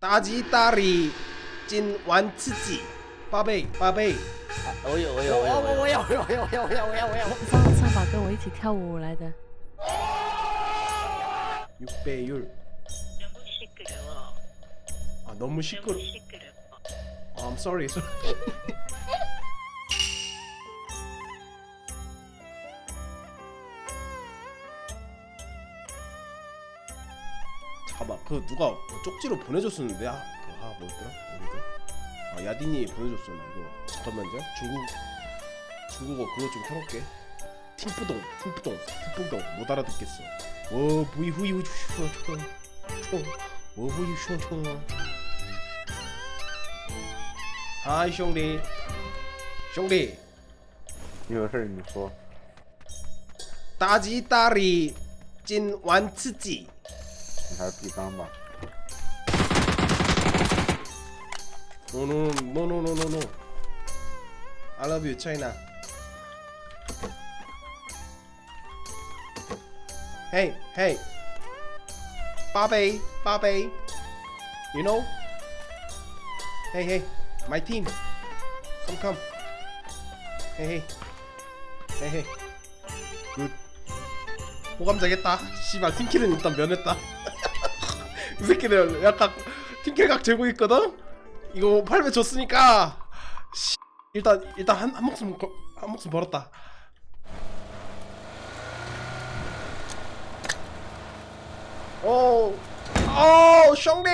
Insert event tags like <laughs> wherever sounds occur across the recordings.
大吉大利，今晚吃鸡，宝贝宝贝，我有我有我有我有我有我有我有我有我有我有我有。上上把跟我一起跳舞来的， 육배율 너무 시끄러워. 아 너무 시끄러. 너무 시끄러워. 아, I'm sorry. sorry. 잠깐만 그 누가 쪽지로 보내줬었는데 아, 그, 아 뭐였더라? 어디든? 아 야디님이 보내줬었나 이거 잠깐만요 중국 중국어 그거 좀 켜놓게 팀뿌동 팀뿌동 팀뿌동 못 알아듣겠어 워 부이 후이 후 추어 추어 추어 워 부이 추어 추어 하이 兄弟兄弟有事儿你说。大吉大利今晚吃鸡 help you combo. No, no, no, no, no, no. I love you, China. Hey, hey. Babe. You know? Hey, hey. My team. Come, come. Hey, hey. Hey, hey. 굿. 호감자겠다. 씨발 팀킬은 일단 면했다. 이 새끼들 약간 팀킬각 재고 있거든? 이거 팔면 좋으니까 씨, 일단 일단 한, 한 목숨 한 목숨 벌었다 오, 오, 숑리,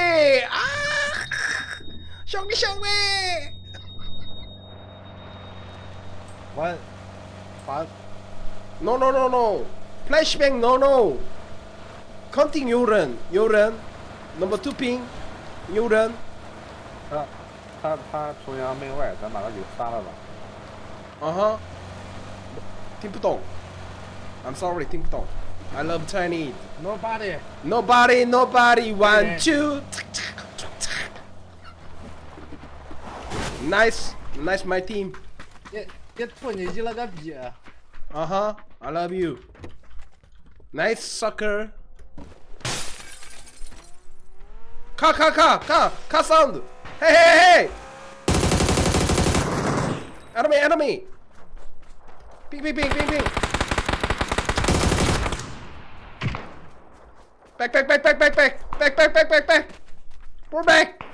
아, 숑리, 숑리. What? What? No, no, no, no. Flashback, no, no. Counting, Yoren, Number two ping 有人他他他崇洋媚外，咱把他给杀了吧。啊哈，听不懂。I'm sorry，听不懂。I love Chinese。Nobody. Nobody, nobody, one, two. Nice, nice, my team. 别别吐你一了个逼！Uh huh. I love you. Nice sucker. Cá, ca, ca, ca, caçando. Hey, hey, hey! Enemy, enemy! Ping, ping, ping, ping, ping! Back, back, back, back, back, back! Back, back, back, back, back! We're back!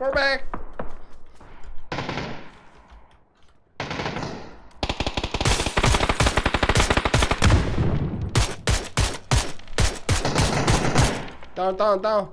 We're back! Down, down, down!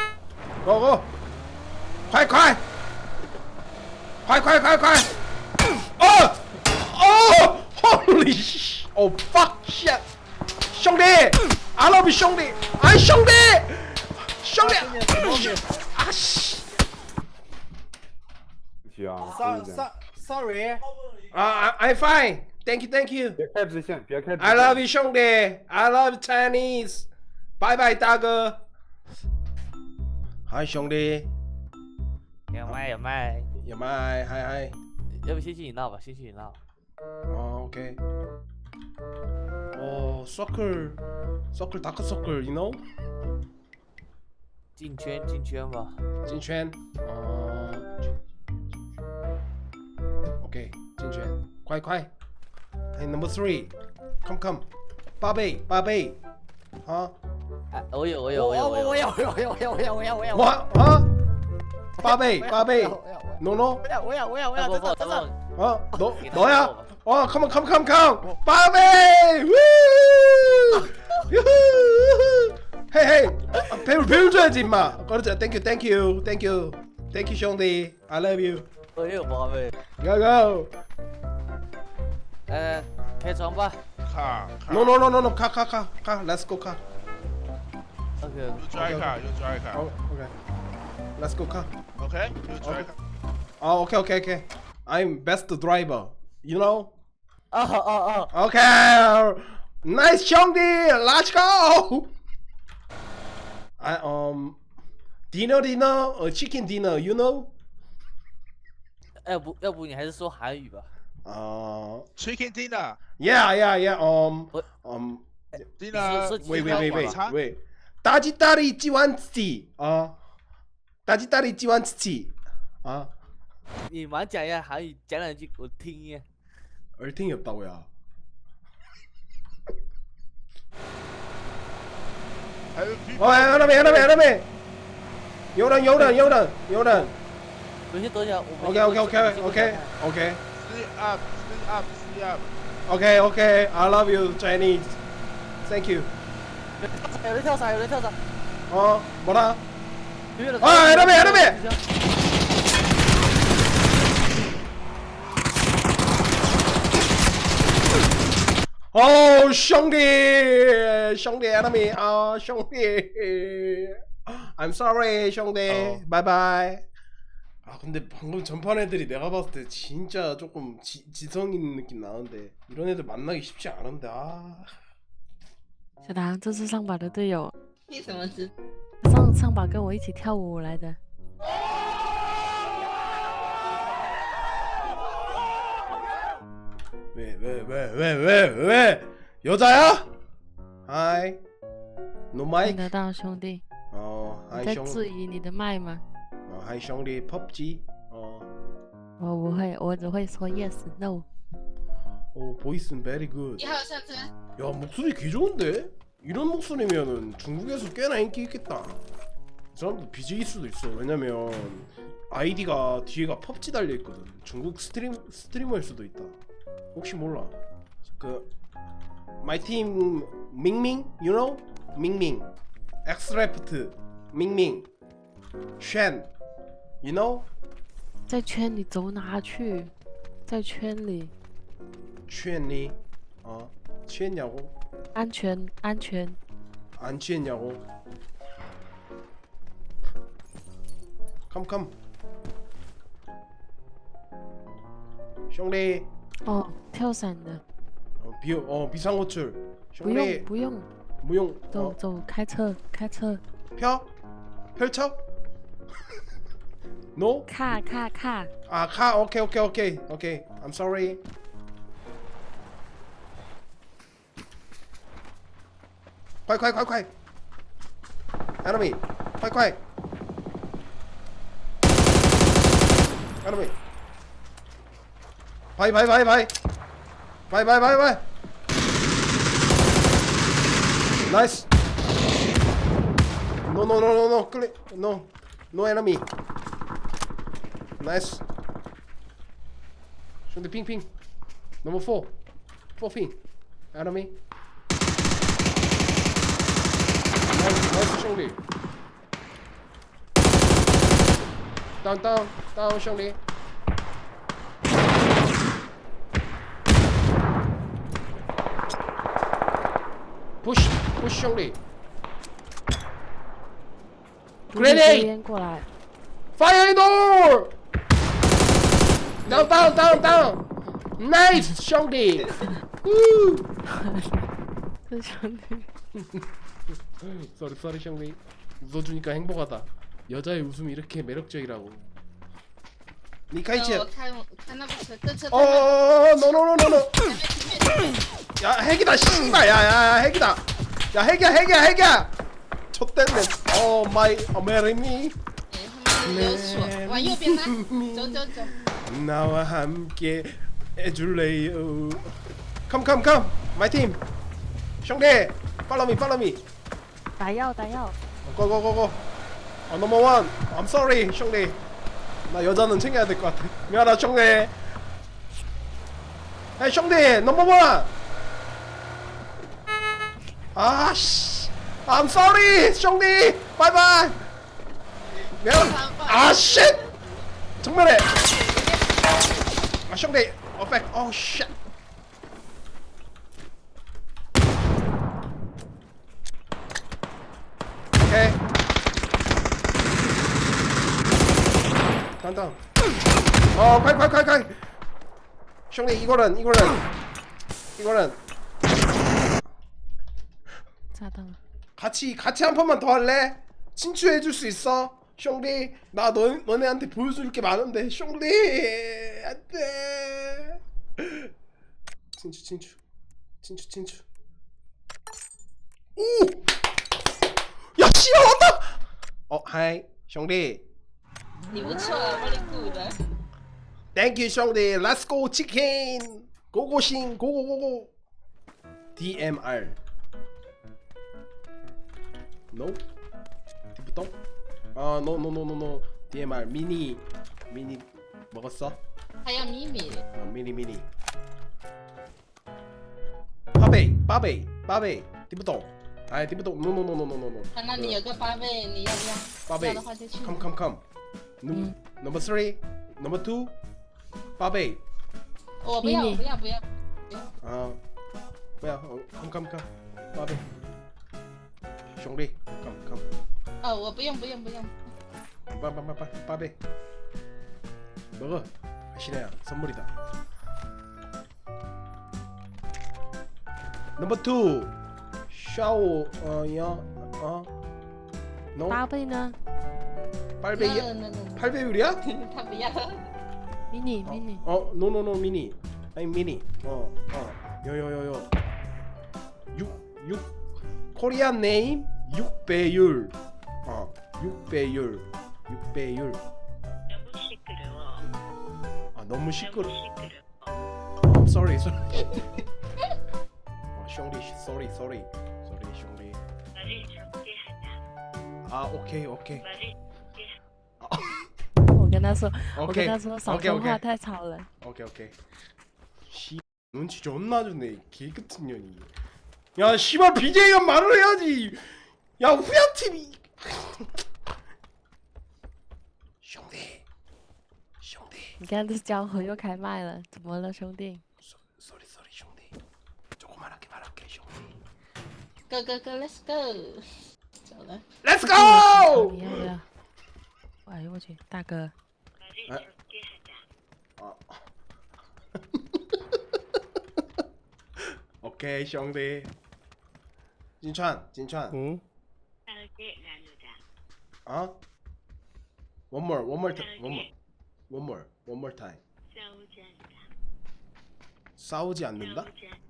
快快快快快快！哦哦，Holy sh！哦 fuck shit！兄弟，I love you 兄弟，哎兄弟，兄弟，啊西行啊， Sorry 对对 sorry sorry。啊，I I'm fine，thank you thank you。别开自信，别开自信。 I love you 兄弟，I love Chinese，拜拜大哥。 嗨兄弟，有麦有麦，有麦，嗨嗨。要不先去饮料吧，先去饮料。哦，OK。哦，soccer，soccer dark soccer，you know？进圈进圈吧。进圈。哦。OK，进圈，快快。哎，Number three，come come，八倍八倍，啊，哎，我有我有我有我有我有我有我有我有我有我有我有我啊，八倍八倍，no no，我要我要我要我要啊，等等等等。너 너야? 어, come on, come come come, 바베, 우, 유후, 헤이 헤이, 어, 배울 배울 줘야지 임마. 그렇죠, thank you, thank you, thank you, thank you 兄弟, I love you. 我也有宝贝。 Go go. 呃，开床吧。卡 No no no no no, 가 가 가 가, let's go 가. Okay. You drive Okay, car. You drive car. Oh, okay. Let's go car. Okay. You drive car. Oh, okay, okay, okay. I'm best driver. You know? Oh, oh, oh. Okay. Nice, Chongdi. Let's go. I um, dinner, dinner, or chicken dinner. You know? 要不要不你还是说韩语吧。Uh, Chicken dinner. yeah, yeah, yeah. Um, um. Dinner. wait, wait, wait, wait, wait. 다지다리 찌완찌. 아. 다지다리 찌완찌. 아. 你忙讲一下韩语，讲两句我听一下。 얼탱이 없다고야. Have people- 어, 에너미, 에너미, 에너미. 요런, 요런, 요런, 요런. 有些东西啊，我们 오케이, 오케이, 오케이, 오케이, 오케이, Stay up, stay up, stay up. 오케이, 오케이. I love you, Chinese. Thank you. 여기 태워서 여기 태워서. 어 뭐라? 아 에러미 에러미! 어 숑디! 숑디 에러미. 아 숑디. I'm sorry 숑디. 어. 바이바이 아 근데 방금 전판 애들이 내가 봤을 때 진짜 조금 지, 지성 있는 느낌 나는데 이런 애들 만나기 쉽지 않은데 아. 小唐，这是上把的队友。你怎么知？上上把跟我一起跳舞来的。喂喂喂喂喂喂，有仔啊！嗨，麦？听得到兄弟。哦，嗨兄弟。在质疑你的麦吗？哦，嗨兄弟？Pop 机。哦。我不会，我只会说 yes no。 어 보이스는 very good 一号上车。 야 목소리 개 좋은데? 이런 목소리면은 중국에서 꽤나 인기 있겠다 이 사람도 BJ일 수도 있어 왜냐면 아이디가 뒤에가 펍지 달려있거든 중국 스트림, 스트리머일 수도 있다 혹시 몰라 그 My team 밍밍 you know? 밍밍 엑스레프트 밍밍 쉔 you know? 在圈里走哪去？在圈里， 취했니? 어 취했냐고? 安全安全。 안 취했냐고? 컴컴 형리 哦，跳伞的， 어, 비, 어 비상호출 不用 형리 不用， 무용 走 어, 走，开车开车， 펴? 펼쳐? <laughs> no? 卡卡卡， 아 가 오케이 오케이 오케이 오케이 I'm sorry 快快快快！Enemy，快快！Enemy，排排排排，排排排排！Nice。No no no no no click no no enemy. Nice. Shoot the ping ping. Number four. Four ping. Enemy. 还有还有兄弟，当当当兄弟，不是不是兄弟，grenade 过来，fire door，当当当当，nice 兄弟，<laughs> 呜，<laughs> 这兄弟。Mm-hmm. 쏘리 쏘리 형님 웃어주니까 행복하다 여자의 웃음이 이렇게 매력적이라고 니카이치 어어어어 노노노노노 야 핵이다 씨발 야야야 핵이다 야 핵이야 핵이야 핵이야 좆됐네 오 마이 어메리미 나와 함께 해줄래요 컴컴컴 마이 팀 형네 팔로미 팔로미 나요 나요. 고고고고. 어, 넘버 원 I'm sorry 형님 나 여자는 챙겨야 될 것 같아. 미안하다 형님 에이 형님 넘버 원 아씨. I'm sorry 형님 바이바이 미안. 아쉣 정면에. 아 형님 어펙 어우 쉣 한다 어 가이 가이 가이 가이 형님 이거란 이거란 이거란 자당 같이 같이 한 판만 더 할래? 친추해줄 수 있어? 숑리 나 너, 너네한테 보여줄 게 많은데 숑리. 안돼. 친추 친추. 친추 친추. 오! 야 씨발 왔다! 어 하이 숑리. 你不错啊，very good。 땡큐 형님 Let's go 치킨 고고싱 고고고고 DMR No? 디부터? 아 no no no no no DMR 미니 미니 먹었어? 还要米米， 어, 미니 미니 빠베이 빠베이 빠베이 디부터 아 디부터 no no no no no no no 看到你有个八倍，你要不要？ 빠베이 要的话就去。 come come come 음. number three number two 빠베이 我不要，米米不要，不要。 아 뭐야 어, 컴컴컴 빠베 형리 컴컴 哦，我不用，不用，不用。 빠빠빠빠 빠베 먹어 신혜야 선물이다 넘버 투 샤오 어야 어? 너 八倍呢？ 빨베이야 那那那 할배율이야? 담배야 미니 미니 어, 노노노 어, 미니. 아니 미니. 어, 어. 요요요요. 6 6 코리안 네임 6배율. 어, 6배율. 6배율. 너무 시끄러워 아, 너무 시끄러. I'm sorry, sorry. <laughs> 어, 숑리, sorry, sorry. sorry, 숑리. 아, 오케이, 오케이. 말을 跟他说，我跟 오케이 他说少 오케이 说话 오케이 太吵了。 오케이 오케이 씨 눈치 존나 주네 개 같은 년이 야 씨발 BJ가 말을 해야지 야 후야팀이兄弟兄弟你看这家伙又开麦了，怎么了，兄弟？ 쏘리 쏘리 형님 조그만하게 말할게 형님 go go go let's go。走了。 Let's 哦 go 你要不要？哎呦我去，大哥， 말을 아. 적게 하자. 아. 오케이 형님 진찬 진찬 응? 싸우지 나누자. 어? One more one more time one more 싸우지, one more one more time 싸우지 않자. 싸우지 않는다? 싸우지 않-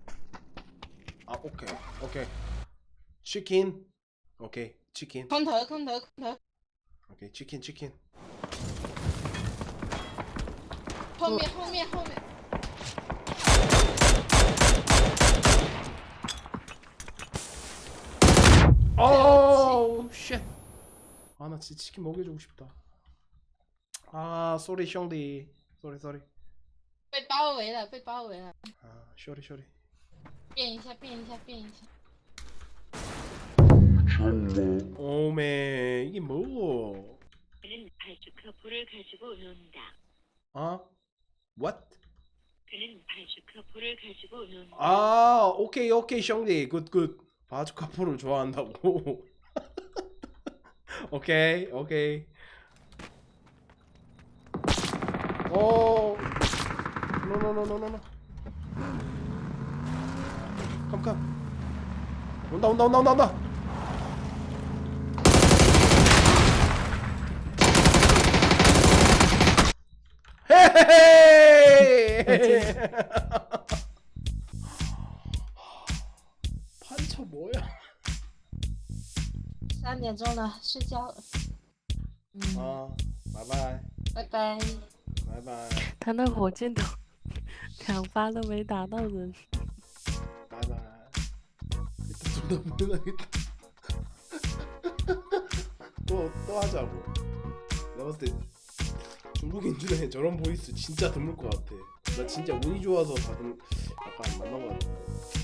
아 오케이 오케이 치킨 오케이 치킨 空投，空投，空投。 오케이 치킨 치킨 后面，后面，后面。 오우 쉣. 아나 진짜 치킨 먹여주고 싶다. 아 쏘리 형디 쏘리 쏘리 被包围了，被包围了。 아 쏘리 쏘리 变一下，变一下，变一下。 오메 이게 뭐? 그는 발주커 불을 가지고 논다. 아 What? 그는 불을 가지고 논다. 아 오케이 오케이 형디 굿굿 바주카 프를 좋아한다고. <laughs> 오케이 오케이. 오 노노노노노노. 컴컴. 온다 온다 온다 온다 온다. 헤헤헤. <laughs> 판처 뭐야? 三点钟了，睡觉了，嗯， 아, 바이바이, 拜拜。 바이바이, 他那火箭筒两发都没打到人。 바이바이. 이따 존나 불나겠다. 또, 또 하자고. 내가 봤을 때 중국인 중에 저런 보이스 진짜 드물 것 같아. 나 진짜 운이 좋아서 받은 만난 것 같아.